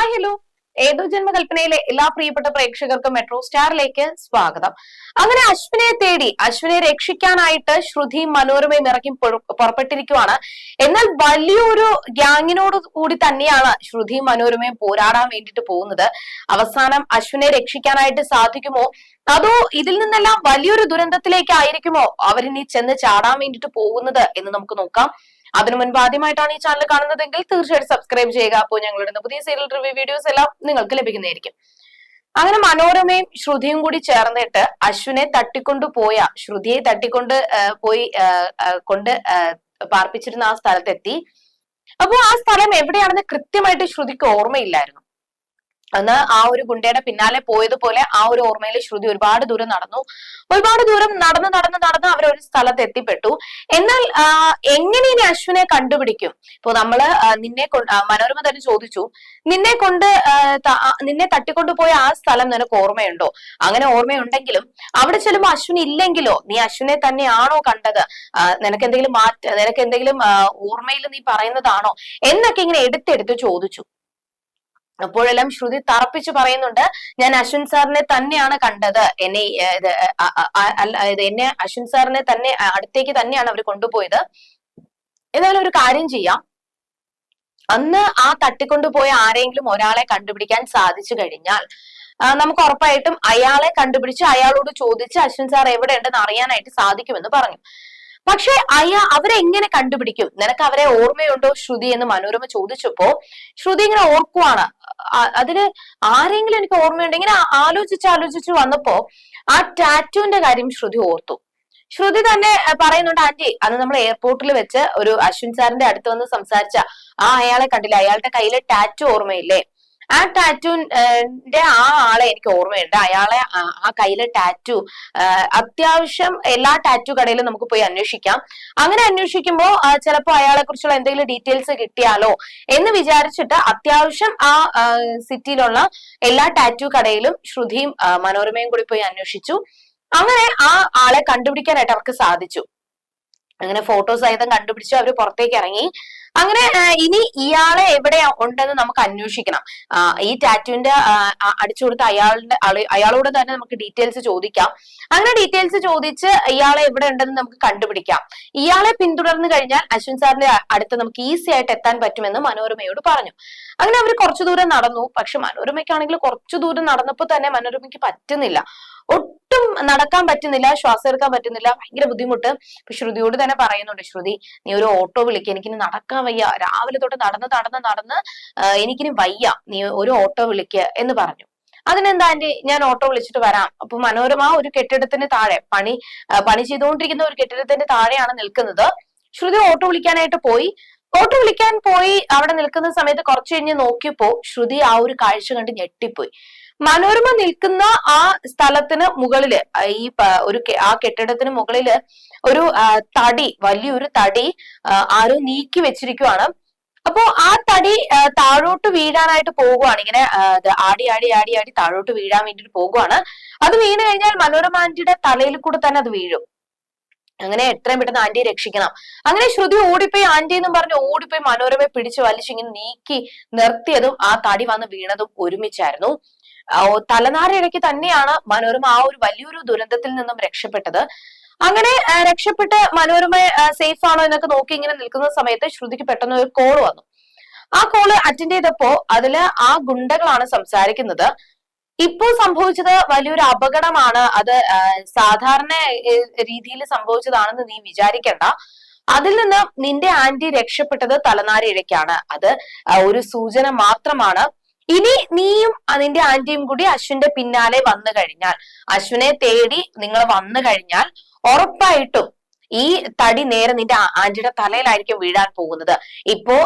Hi hello ഏതോ ജന്മകൽപ്പനയിലെ എല്ലാ പ്രിയപ്പെട്ട പ്രേക്ഷകർക്കും മെട്രോ സ്റ്റാറിലേക്ക് സ്വാഗതം. അങ്ങനെ അശ്വിനെ തേടി അശ്വിനെ രക്ഷിക്കാനായിട്ട് ശ്രുതി മനോരമയും ഇറക്കി പുറ- പുറപ്പെട്ടിരിക്കുവാണ്. എന്നാൽ വലിയൊരു ഗ്യാങ്ങിനോട് കൂടി തന്നെയാണ് ശ്രുതി മനോരമയും പോരാടാൻ വേണ്ടിട്ട് പോകുന്നത്. അവസാനം അശ്വിനെ രക്ഷിക്കാനായിട്ട് സാധിക്കുമോ? അതോ ഇതിൽ നിന്നെല്ലാം വലിയൊരു ദുരന്തത്തിലേക്കായിരിക്കുമോ അവരിനി ചെന്ന് ചാടാൻ വേണ്ടിട്ട് പോകുന്നത് എന്ന് നമുക്ക് നോക്കാം. അതിനു മുൻപ് ആദ്യമായിട്ടാണ് ഈ ചാനൽ കാണുന്നതെങ്കിൽ തീർച്ചയായിട്ടും സബ്സ്ക്രൈബ് ചെയ്യുക. അപ്പോൾ ഞങ്ങളുടെ പുതിയ സീരിയൽ റിവ്യൂ വീഡിയോസ് എല്ലാം നിങ്ങൾക്ക് ലഭിക്കുന്നതായിരിക്കും. അങ്ങനെ മനോരമയും ശ്രുതിയും കൂടി ചേർന്നിട്ട് അശ്വിനെ തട്ടിക്കൊണ്ടു പോയ ശ്രുതിയെ തട്ടിക്കൊണ്ട് പോയി കൊണ്ട് പാർപ്പിച്ചിരുന്ന ആ സ്ഥലത്തെത്തി. അപ്പോ ആ സ്ഥലം എവിടെയാണെന്ന് കൃത്യമായിട്ട് ശ്രുതിക്ക് ഓർമ്മയില്ലായിരുന്നു. അന്ന് ആ ഒരു ഗുണ്ടയുടെ പിന്നാലെ പോയതുപോലെ ആ ഒരു ഓർമ്മയിൽ ശ്രുതി ഒരുപാട് ദൂരം നടന്നു. ഒരുപാട് ദൂരം നടന്ന് നടന്ന് നടന്ന് അവർ ഒരു സ്ഥലത്ത് എത്തിപ്പെട്ടു. എന്നാൽ എങ്ങനെ ഇനി അശ്വിനെ കണ്ടുപിടിക്കും? ഇപ്പൊ നമ്മൾ നിന്നെ കൊണ്ട് മനോരമ തന്നെ ചോദിച്ചു. നിന്നെ കൊണ്ട് നിന്നെ തട്ടിക്കൊണ്ടുപോയ ആ സ്ഥലം നിനക്ക് ഓർമ്മയുണ്ടോ? അങ്ങനെ ഓർമ്മയുണ്ടെങ്കിലും അവിടെ ചെല്ലുമ്പോൾ അശ്വിൻ ഇല്ലെങ്കിലോ? നീ അശ്വിനെ തന്നെയാണോ കണ്ടത്? നിനക്ക് എന്തെങ്കിലും മാറ്റ നിനക്ക് എന്തെങ്കിലും ഓർമ്മയിൽ നീ പറയുന്നതാണോ? എന്നൊക്കെ ഇങ്ങനെ എടുത്തെടുത്ത് ചോദിച്ചു. അപ്പോഴെല്ലാം ശ്രുതി തറപ്പിച്ച് പറയുന്നുണ്ട് ഞാൻ അശ്വിൻ സാറിനെ തന്നെയാണ് കണ്ടത്. എന്നെ അതായത് എന്നെ അശ്വിൻ സാറിനെ തന്നെ അടുത്തേക്ക് തന്നെയാണ് അവർ കൊണ്ടുപോയത്. ഏതായാലും ഒരു കാര്യം ചെയ്യാം. അന്ന് ആ തട്ടിക്കൊണ്ടുപോയ ആരെങ്കിലും ഒരാളെ കണ്ടുപിടിക്കാൻ സാധിച്ചു കഴിഞ്ഞാൽ നമുക്ക് ഉറപ്പായിട്ടും അയാളെ കണ്ടുപിടിച്ച് അയാളോട് ചോദിച്ച് അശ്വിൻ സാർ എവിടെ ഉണ്ടെന്ന് അറിയാനായിട്ട് സാധിക്കുമെന്ന് പറഞ്ഞു. പക്ഷെ അയ്യ അവരെ എങ്ങനെ കണ്ടുപിടിക്കും? നിനക്ക് അവരെ ഓർമ്മയുണ്ടോ ശ്രുതി എന്ന് മനോരമ ചോദിച്ചപ്പോ ശ്രുതി ഇങ്ങനെ ഓർക്കുവാണ്. അതിന് ആരെങ്കിലും എനിക്ക് ഓർമ്മയുണ്ട്? ഇങ്ങനെ ആലോചിച്ച് ആലോചിച്ച് വന്നപ്പോ ആ ടാറ്റുവിന്റെ കാര്യം ശ്രുതി ഓർത്തു. ശ്രുതി തന്നെ പറയുന്നുണ്ട് ആന്റി അന്ന് നമ്മൾ എയർപോർട്ടിൽ വെച്ച് ഒരു അശ്വിൻ സാറിന്റെ അടുത്ത് വന്ന് സംസാരിച്ച. ആ അയാളെ കണ്ടില്ല. അയാളുടെ കയ്യിലെ ടാറ്റു ഓർമ്മയില്ലേ? ആ ടാറ്റൂന്റെ ആ ആളെ എനിക്ക് ഓർമ്മയുണ്ട്. അയാളെ ആ കയ്യിലെ ടാറ്റു അത്യാവശ്യം എല്ലാ ടാറ്റു കടയിലും നമുക്ക് പോയി അന്വേഷിക്കാം. അങ്ങനെ അന്വേഷിക്കുമ്പോൾ ചിലപ്പോൾ അയാളെ കുറിച്ചുള്ള എന്തെങ്കിലും ഡീറ്റെയിൽസ് കിട്ടിയാലോ എന്ന് വിചാരിച്ചിട്ട് അത്യാവശ്യം ആ സിറ്റിയിലുള്ള എല്ലാ ടാറ്റു കടയിലും ശ്രുതിയും മനോരമയും കൂടി പോയി അന്വേഷിച്ചു. അങ്ങനെ ആ ആളെ കണ്ടുപിടിക്കാനായിട്ട് അവർക്ക് സാധിച്ചു. അങ്ങനെ ഫോട്ടോസ് സഹിതം കണ്ടുപിടിച്ചു അവർ പുറത്തേക്ക് ഇറങ്ങി. അങ്ങനെ ഇനി ഇയാളെ എവിടെ ഉണ്ടെന്ന് നമുക്ക് അന്വേഷിക്കണം. ഈ ടാറ്റുവിന്റെ അടിച്ചു കൊടുത്ത അയാളുടെ അയാളോട് തന്നെ നമുക്ക് ഡീറ്റെയിൽസ് ചോദിക്കാം. അങ്ങനെ ഡീറ്റെയിൽസ് ചോദിച്ച് ഇയാളെ എവിടെ ഉണ്ടെന്ന് നമുക്ക് കണ്ടുപിടിക്കാം. ഇയാളെ പിന്തുടർന്നു കഴിഞ്ഞാൽ അശ്വിൻ സാറിന്റെ അടുത്ത് നമുക്ക് ഈസി ആയിട്ട് എത്താൻ പറ്റുമെന്ന് മനോരമയോട് പറഞ്ഞു. അങ്ങനെ അവർ കുറച്ചു ദൂരം നടന്നു. പക്ഷെ മനോരമയ്ക്കാണെങ്കിൽ കുറച്ചു ദൂരം നടന്നപ്പോൾ തന്നെ മനോരമയ്ക്ക് പറ്റുന്നില്ല. ഒട്ടും നടക്കാൻ പറ്റുന്നില്ല ശ്വാസം എടുക്കാൻ പറ്റുന്നില്ല ഭയങ്കര ബുദ്ധിമുട്ട്. ഇപ്പൊ ശ്രുതിയോട് തന്നെ പറയുന്നുണ്ട് ശ്രുതി നീ ഒരു ഓട്ടോ വിളിക്കുക എനിക്കിനി നടക്കാൻ വയ്യ. രാവിലെ തൊട്ട് നടന്ന് നടന്ന് നടന്ന് എനിക്കിനി വയ്യ. നീ ഒരു ഓട്ടോ വിളിക്കുക എന്ന് പറഞ്ഞു. അതിനെന്താ ആന്റി? ഞാൻ ഓട്ടോ വിളിച്ചിട്ട് വരാം. അപ്പൊ മനോരമ ഒരു കെട്ടിടത്തിന് താഴെ പണി പണി ചെയ്തുകൊണ്ടിരിക്കുന്ന ഒരു കെട്ടിടത്തിന്റെ താഴെയാണ് നിൽക്കുന്നത്. ശ്രുതി ഓട്ടോ വിളിക്കാനായിട്ട് പോയി. ഓട്ടോ വിളിക്കാൻ പോയി അവിടെ നിൽക്കുന്ന സമയത്ത് കുറച്ചു കഴിഞ്ഞ് നോക്കിയപ്പോ ശ്രുതി ആ ഒരു കാഴ്ച കണ്ട് ഞെട്ടിപ്പോയി. മനോരമ നിൽക്കുന്ന ആ സ്ഥലത്തിന് മുകളിൽ ഈ ഒരു ആ കെട്ടിടത്തിന് മുകളിൽ ഒരു തടി വലിയൊരു തടി ആരോ നീക്കി വെച്ചിരിക്കുവാണ്. അപ്പോ ആ തടി താഴോട്ട് വീഴാനായിട്ട് പോകുവാണ്. ഇങ്ങനെ ആടി ആടി ആടി ആടി താഴോട്ട് വീഴാൻ വേണ്ടിട്ട് പോകുവാണ്. അത് വീണ് കഴിഞ്ഞാൽ മനോരമ ആന്റിയുടെ തലയിൽ കൂടെ തന്നെ അത് വീഴും. അങ്ങനെ എത്രയും പെട്ടെന്ന് ആന്റിയെ രക്ഷിക്കണം. അങ്ങനെ ശ്രുതി ഓടിപ്പോയി ആന്റി എന്നും പറഞ്ഞ് ഓടിപ്പോയി മനോരമയെ പിടിച്ചു വലിച്ചു ഇങ്ങനെ നീക്കി നിർത്തിയതും ആ തടി വന്ന് വീണതും ഒരുമിച്ചായിരുന്നു. തലനാരിഴയ്ക്ക് തന്നെയാണ് മനോരമ ആ ഒരു വലിയൊരു ദുരന്തത്തിൽ നിന്നും രക്ഷപ്പെട്ടത്. അങ്ങനെ രക്ഷപ്പെട്ട് മനോരമ സേഫ് ആണോ എന്നൊക്കെ നോക്കി ഇങ്ങനെ നിൽക്കുന്ന സമയത്ത് ശ്രുതിക്ക് പെട്ടെന്ന് ഒരു കോൾ വന്നു. ആ കോൾ അറ്റൻഡ് ചെയ്തപ്പോ അതിൽ ആ ഗുണ്ടകളാണ് സംസാരിക്കുന്നത്. ഇപ്പോ സംഭവിച്ചത് വലിയൊരു അപകടമാണ്. അത് സാധാരണ രീതിയിൽ സംഭവിച്ചതാണെന്ന് നീ വിചാരിക്കണ്ട. അതിൽ നിന്ന് നിന്റെ ആന്റി രക്ഷപ്പെട്ടത് തലനാരിഴയ്ക്കാണ്. അത് ഒരു സൂചന മാത്രമാണ്. ഇനി നീയും നിന്റെ ആന്റിയും കൂടി അശ്വിന്റെ പിന്നാലെ വന്നു കഴിഞ്ഞാൽ അശ്വിനെ തേടി നിങ്ങൾ വന്നു കഴിഞ്ഞാൽ ഉറപ്പായിട്ടും ഈ തടി നേരെ നിന്റെ ആന്റിയുടെ തലയിലായിരിക്കും വീഴാൻ പോകുന്നത്. ഇപ്പോ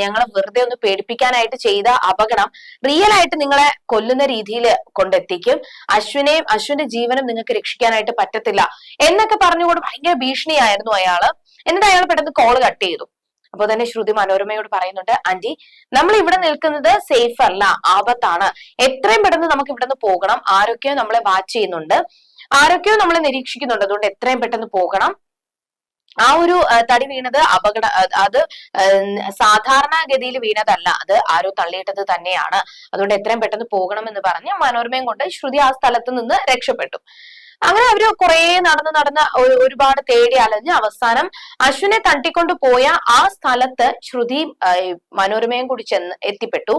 ഞങ്ങൾ വെറുതെ ഒന്ന് പേടിപ്പിക്കാനായിട്ട് ചെയ്ത അപകടം റിയൽ ആയിട്ട് നിങ്ങളെ കൊല്ലുന്ന രീതിയിൽ കൊണ്ടെത്തിക്കും. അശ്വിനെയും അശ്വിന്റെ ജീവനും നിങ്ങൾക്ക് രക്ഷിക്കാനായിട്ട് പറ്റത്തില്ല എന്നൊക്കെ പറഞ്ഞുകൊണ്ട് ഭയങ്കര ഭീഷണിയായിരുന്നു അയാൾ. എന്നിട്ട് അയാൾ പെട്ടെന്ന് കോൾ കട്ട് ചെയ്തു. അപ്പൊ തന്നെ ശ്രുതി മനോരമയോട് പറയുന്നുണ്ട് ആന്റി നമ്മൾ ഇവിടെ നിൽക്കുന്നത് സേഫ് അല്ല ആപത്താണ്. എത്രയും പെട്ടെന്ന് നമുക്ക് ഇവിടെ നിന്ന് പോകണം. ആരൊക്കെയോ നമ്മളെ വാച്ച് ചെയ്യുന്നുണ്ട്. ആരൊക്കെയോ നമ്മളെ നിരീക്ഷിക്കുന്നുണ്ട്. അതുകൊണ്ട് എത്രയും പെട്ടെന്ന് പോകണം. ആ ഒരു തടി വീണത് അപകട അത് സാധാരണഗതിയിൽ വീണതല്ല. അത് ആരോ തള്ളിയിട്ടത് തന്നെയാണ്. അതുകൊണ്ട് എത്രയും പെട്ടെന്ന് പോകണം എന്ന് പറഞ്ഞ് മനോരമയും കൊണ്ട് ശ്രുതി ആ സ്ഥലത്ത് നിന്ന് രക്ഷപ്പെട്ടു. അങ്ങനെ അവർ കുറെ നടന്ന് നടന്ന് ഒരുപാട് തേടി അലഞ്ഞ് അവസാനം അശ്വിനെ തട്ടിക്കൊണ്ടു പോയ ആ സ്ഥലത്ത് ശ്രുതി മനോരമയും കൂടി ചെന്ന് എത്തിപ്പെട്ടു.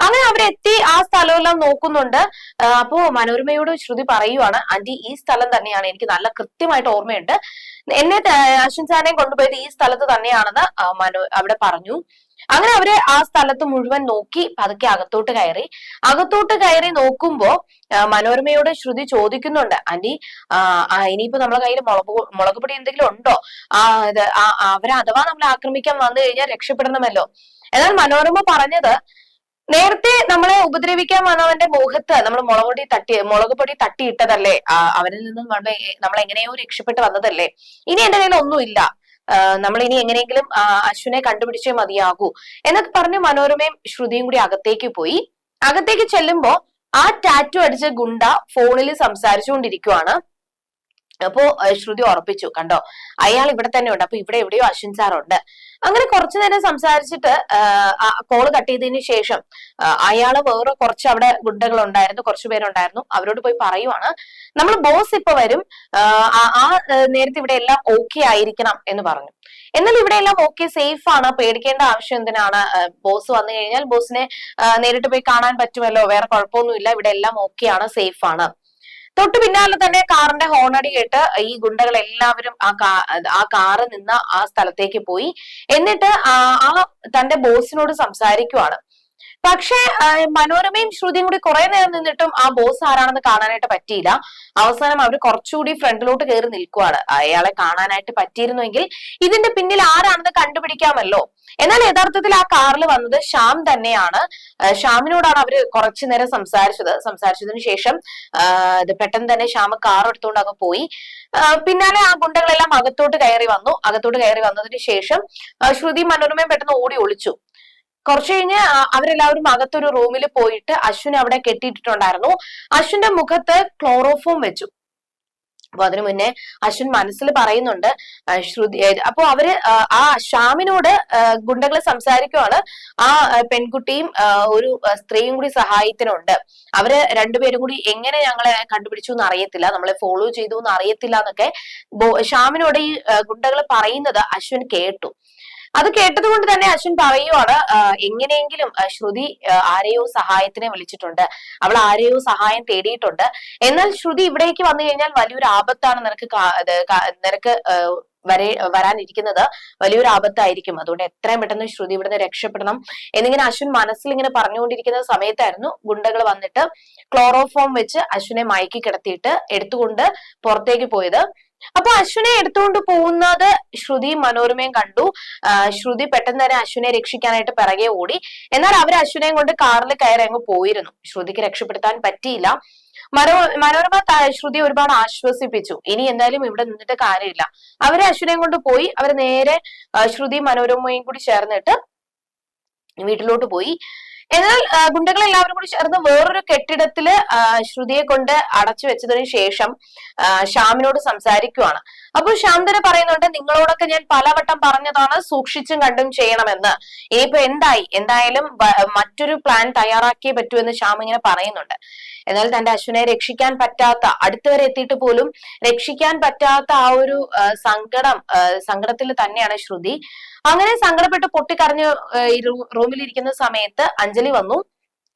അങ്ങനെ അവരെത്തി ആ സ്ഥലമെല്ലാം നോക്കുന്നുണ്ട്. അപ്പോ മനോരമയോട് ശ്രുതി പറയുവാണ് ആന്റി ഈ സ്ഥലം തന്നെയാണ് എനിക്ക് നല്ല കൃത്യമായിട്ട് ഓർമ്മയുണ്ട്. എന്നെ അശ്വിൻ സാനെ കൊണ്ടുപോയത് ഈ സ്ഥലത്ത് തന്നെയാണെന്ന് മനോ അവിടെ പറഞ്ഞു. അങ്ങനെ അവർ ആ സ്ഥലത്ത് മുഴുവൻ നോക്കി പതുക്കെ അകത്തോട്ട് കയറി. അകത്തോട്ട് കയറി നോക്കുമ്പോ മനോരമയോട് ശ്രുതി ചോദിക്കുന്നുണ്ട് ആ, ഇനിയിപ്പോ നമ്മളെ കയ്യിൽ മുളക് മുളക് പൊടി എന്തെങ്കിലും ഉണ്ടോ? ആ ഇത് അവരെ അഥവാ നമ്മളെ ആക്രമിക്കാൻ വന്നു കഴിഞ്ഞാൽ രക്ഷപ്പെടണമല്ലോ. എന്നാൽ മനോരമ പറഞ്ഞത് നേരത്തെ നമ്മളെ ഉപദ്രവിക്കാൻ വന്നവന്റെ മുഖത്ത് നമ്മൾ മുളക് പൊടി തട്ടി മുളക് പൊടി തട്ടിയിട്ടതല്ലേ? അവരിൽ നിന്നും നമ്മൾ എങ്ങനെയോ രക്ഷപ്പെട്ട് വന്നതല്ലേ? ഇനി എന്റെ കയ്യിൽ ഒന്നുമില്ല നമ്മൾ ഇനി എങ്ങനെയെങ്കിലും അശ്വിനെ കണ്ടുപിടിച്ചേ മതിയാകൂ. എന്നൊക്കെ പറഞ്ഞ് മനോരമയും ശ്രുതിയും കൂടി അകത്തേക്ക് പോയി. അകത്തേക്ക് ചെല്ലുമ്പോ ആ ടാറ്റു അടിച്ച ഗുണ്ട ഫോണിൽ സംസാരിച്ചുകൊണ്ടിരിക്കുവാണ്. അപ്പോ ശ്രുതി ഉറപ്പിച്ചു. കണ്ടോ? അയാൾ ഇവിടെ തന്നെ ഉണ്ട്. അപ്പൊ ഇവിടെ എവിടെയോ അശ്വിൻ സാർ ഉണ്ട്. അങ്ങനെ കുറച്ചു നേരം സംസാരിച്ചിട്ട് കോൾ കട്ട് ചെയ്തതിന് ശേഷം അയാൾ വേറെ കുറച്ച് അവിടെ ഗുണ്ടകൾ ഉണ്ടായിരുന്നു കുറച്ചു പേരുണ്ടായിരുന്നു. അവരോട് പോയി പറയുവാണ് നമ്മൾ ബോസ് ഇപ്പൊ വരും. ആ, നേരത്തെ ഇവിടെ എല്ലാം ഓക്കെ ആയിരിക്കണം എന്ന് പറഞ്ഞു. എന്നാൽ ഇവിടെ എല്ലാം ഓക്കെ സേഫ് ആണ്. പേടിക്കേണ്ട ആവശ്യം എന്തിനാണ്? ബോസ് വന്നു കഴിഞ്ഞാൽ ബോസിനെ നേരിട്ട് പോയി കാണാൻ പറ്റുമല്ലോ. വേറെ കുഴപ്പമൊന്നുമില്ല. ഇവിടെ എല്ലാം ഓക്കെ ആണ് സേഫ് ആണ്. തൊട്ടു പിന്നാലെ തന്നെ കാറിന്റെ ഹോണടി കേട്ട് ഈ ഗുണ്ടകൾ എല്ലാവരും ആ കാ ആ കാറ് നിന്ന് ആ സ്ഥലത്തേക്ക് പോയി. എന്നിട്ട് ആ തന്റെ ബോസിനോട് സംസാരിക്കുവാണ്. പക്ഷേ മനോരമയും ശ്രുതിയും കൂടി കുറെ നേരം നിന്നിട്ടും ആ ബോസ് ആരാണെന്ന് കാണാനായിട്ട് പറ്റിയില്ല. അവസാനം അവർ കുറച്ചുകൂടി ഫ്രണ്ടിലോട്ട് കയറി നിൽക്കുവാണ്. അയാളെ കാണാനായിട്ട് പറ്റിയിരുന്നുവെങ്കിൽ ഇതിന്റെ പിന്നിൽ ആരാണെന്ന് കണ്ടുപിടിക്കാമല്ലോ. എന്നാൽ യഥാർത്ഥത്തിൽ ആ കാറിൽ വന്നത് ശ്യാം തന്നെയാണ്. ശ്യാമിനോടാണ് അവർ കുറച്ചു നേരം സംസാരിച്ചത്. സംസാരിച്ചതിന് ശേഷം പെട്ടെന്ന് തന്നെ ശ്യാമ കാർ എടുത്തുകൊണ്ട് അങ്ങ് പോയി. പിന്നാലെ ആ ഗുണ്ടകളെല്ലാം അകത്തോട്ട് കയറി വന്നു. അകത്തോട്ട് കയറി വന്നതിന് ശേഷം ശ്രുതി മനോരമയും പെട്ടെന്ന് ഓടി ഒളിച്ചു. കുറച്ചു കഴിഞ്ഞ് അവരെല്ലാവരും അകത്തൊരു റൂമിൽ പോയിട്ട് അശ്വിൻ അവിടെ കെട്ടിയിട്ടിട്ടുണ്ടായിരുന്നു. അശ്വിന്റെ മുഖത്ത് ക്ലോറോഫോം വെച്ചു. അപ്പൊ അതിനു മുന്നേ അശ്വിൻ മനസ്സിൽ പറയുന്നുണ്ട് ശ്രുതി അപ്പൊ അവർ ആ, ഷാമിനോട് ഗുണ്ടകൾ സംസാരിക്കുവാണ്. ആ പെൺകുട്ടിയും ഒരു സ്ത്രീയും കൂടി സഹായത്തിനുണ്ട് അവർ രണ്ടുപേരും കൂടി എങ്ങനെ ഞങ്ങളെ കണ്ടുപിടിച്ചു എന്ന് അറിയത്തില്ല നമ്മളെ ഫോളോ ചെയ്തു എന്ന് അറിയത്തില്ല എന്നൊക്കെ ഷാമിനോട് ഈ ഗുണ്ടകൾ പറയുന്നത് അശ്വിൻ കേട്ടു. അത് കേട്ടത് കൊണ്ട് തന്നെ അശ്വിൻ പറയുവാണ് എങ്ങനെയെങ്കിലും ശ്രുതി ആരെയോ സഹായത്തിനെ വിളിച്ചിട്ടുണ്ട്. അവൾ ആരെയോ സഹായം തേടിയിട്ടുണ്ട്. എന്നാൽ ശ്രുതി ഇവിടേക്ക് വന്നു കഴിഞ്ഞാൽ വലിയൊരു ആപത്താണ് നിനക്ക് നിനക്ക് വരെ വരാനിരിക്കുന്നത്. വലിയൊരു ആപത്തായിരിക്കും. അതുകൊണ്ട് എത്രയും പെട്ടെന്ന് ശ്രുതി ഇവിടുന്ന് രക്ഷപ്പെടണം. എന്നിങ്ങനെ അശ്വിൻ മനസ്സിൽ ഇങ്ങനെ പറഞ്ഞുകൊണ്ടിരിക്കുന്ന സമയത്തായിരുന്നു ഗുണ്ടകൾ വന്നിട്ട് ക്ലോറോഫോം വെച്ച് അശ്വിനെ മയക്കി കിടത്തിയിട്ട് എടുത്തുകൊണ്ട് പുറത്തേക്ക് പോയത്. അപ്പൊ അശ്വിനെ എടുത്തുകൊണ്ട് പോകുന്നത് ശ്രുതി മനോരമയും കണ്ടു. ശ്രുതി പെട്ടെന്ന് തന്നെ അശ്വിനെ രക്ഷിക്കാനായിട്ട് പിറകെ ഓടി. എന്നാൽ അവർ അശ്വിനെയും കൊണ്ട് കാറിൽ കയറി അങ്ങ് പോയിരുന്നു. ശ്രുതിക്ക് രക്ഷപ്പെടുത്താൻ പറ്റിയില്ല. മനോ മനോരമ ശ്രുതി ഒരുപാട് ആശ്വസിപ്പിച്ചു. ഇനി എന്തായാലും ഇവിടെ നിന്നിട്ട് കാര്യമില്ല. അവരെ അശ്വിനെയും കൊണ്ട് പോയി. അവർ നേരെ ശ്രുതി മനോരമയും കൂടി ചേർന്നിട്ട് വീട്ടിലോട്ട് പോയി. എന്നാൽ ഗുണ്ടകൾ എല്ലാവരും കൂടി ചേർന്ന് വേറൊരു കെട്ടിടത്തിൽ ശ്രുതിയെ കൊണ്ട് അടച്ചു വെച്ചതിന് ശേഷം ശ്യാമിനോട് സംസാരിക്കുവാണ്. അപ്പൊ ശ്യാം തന്നെ പറയുന്നുണ്ട് നിങ്ങളോടൊക്കെ ഞാൻ പലവട്ടം പറഞ്ഞതാണ് സൂക്ഷിച്ചും കണ്ടും ചെയ്യണമെന്ന്. ഇനിയിപ്പോ എന്തായി? എന്തായാലും മറ്റൊരു പ്ലാൻ തയ്യാറാക്കിയേ പറ്റൂ എന്ന് ശ്യാം ഇങ്ങനെ പറയുന്നുണ്ട്. എന്നാൽ തന്റെ അശ്വിനെ രക്ഷിക്കാൻ പറ്റാത്ത അടുത്തുവരെ എത്തിയിട്ട് പോലും രക്ഷിക്കാൻ പറ്റാത്ത ആ ഒരു സങ്കടം സങ്കടത്തിൽ തന്നെയാണ് ശ്രുതി. അങ്ങനെ സങ്കടപ്പെട്ട് പൊട്ടിക്കരഞ്ഞ് റൂമിലിരിക്കുന്ന സമയത്ത് അഞ്ജലി വന്നു.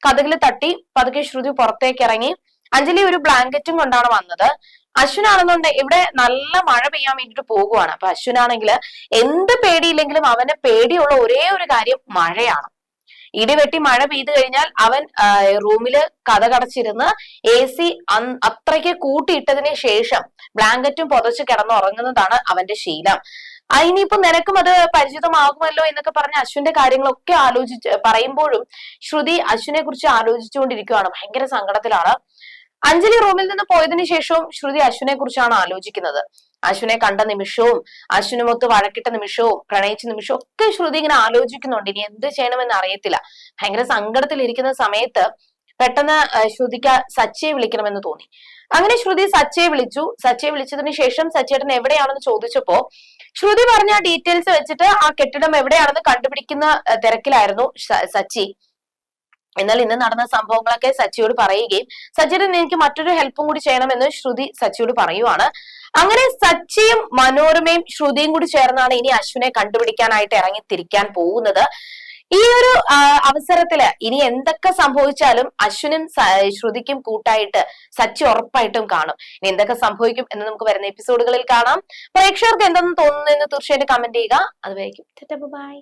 കഥകിൽ തട്ടി പതുക്കെ ശ്രുതി പുറത്തേക്ക് ഇറങ്ങി അഞ്ജലി ഒരു ബ്ലാങ്കറ്റും കൊണ്ടാണ് വന്നത്. അശ്വിനാണെന്നുണ്ട് ഇവിടെ നല്ല മഴ പെയ്യാൻ വേണ്ടിട്ട് പോകുവാണ്. അപ്പൊ അശ്വിനാണെങ്കിൽ എന്ത് പേടിയില്ലെങ്കിലും അവന് പേടിയുള്ള ഒരേ ഒരു കാര്യം മഴയാണ്. ഇടിവെട്ടി മഴ പെയ്തു കഴിഞ്ഞാൽ അവൻ റൂമിൽ കഥകടച്ചിരുന്ന് എ സി അത്രയ്ക്ക് കൂട്ടിയിട്ടതിന് ശേഷം ബ്ലാങ്കറ്റും പുതച്ച് കിടന്നുറങ്ങുന്നതാണ് അവന്റെ ശീലം. അതിനിപ്പോ നിനക്കും അത് പരിചിതമാകുമല്ലോ എന്നൊക്കെ പറഞ്ഞ് അശ്വിന്റെ കാര്യങ്ങളൊക്കെ ആലോചിച്ച് പറയുമ്പോഴും ശ്രുതി അശ്വിനെ കുറിച്ച് ആലോചിച്ചുകൊണ്ടിരിക്കുകയാണ് ഭയങ്കര സങ്കടത്തിലാണ്. അഞ്ജലി റൂമിൽ നിന്ന് പോയതിനു ശേഷവും ശ്രുതി അശ്വിനെ കുറിച്ചാണ് ആലോചിക്കുന്നത്. അശ്വിനെ കണ്ട നിമിഷവും അശ്വിനുമൊത്ത് വഴക്കിട്ട നിമിഷവും പ്രണയിച്ച നിമിഷവും ഒക്കെ ശ്രുതി ഇങ്ങനെ ആലോചിക്കുന്നുണ്ട്. ഇനി എന്ത് ചെയ്യണമെന്ന് അറിയത്തില്ല. ഭയങ്കര സങ്കടത്തിൽ ഇരിക്കുന്ന സമയത്ത് പെട്ടെന്ന് ശ്രുതിക്ക് സച്ചയെ വിളിക്കണമെന്ന് തോന്നി. അങ്ങനെ ശ്രുതി സച്ചയെ വിളിച്ചു. സച്ചയെ വിളിച്ചതിന് ശേഷം സച്ചേട്ടൻ എവിടെയാണെന്ന് ചോദിച്ചപ്പോ ശ്രുതി പറഞ്ഞ ഡീറ്റെയിൽസ് വെച്ചിട്ട് ആ കെട്ടിടം എവിടെയാണെന്ന് കണ്ടുപിടിക്കുന്ന തിരക്കിലായിരുന്നു സച്ചി. എന്നാൽ ഇന്ന് നടന്ന സംഭവങ്ങളൊക്കെ സച്ചിയോട് പറയുകയും സച്ചിയുടെ എനിക്ക് മറ്റൊരു ഹെൽപ്പും കൂടി ചെയ്യണമെന്ന് ശ്രുതി സച്ചിയോട് പറയുവാണ്. അങ്ങനെ സച്ചിയും മനോരമയും ശ്രുതിയും കൂടി ചേർന്നാണ് ഇനി അശ്വിനെ കണ്ടുപിടിക്കാനായിട്ട് ഇറങ്ങി തിരിക്കാൻ പോകുന്നത്. ഈ ഒരു അവസരത്തിൽ ഇനി എന്തൊക്കെ സംഭവിച്ചാലും അശ്വിനും ശ്രുതിക്കും കൂട്ടായിട്ട് സച്ചി ഉറപ്പായിട്ടും കാണും. ഇനി എന്തൊക്കെ സംഭവിക്കും എന്ന് നമുക്ക് വരുന്ന എപ്പിസോഡുകളിൽ കാണാം. പ്രേക്ഷകർക്ക് എന്തെന്ന് തോന്നുന്നു എന്ന് തീർച്ചയായിട്ടും കമന്റ് ചെയ്യുക. അതുവരെയും ബൈ.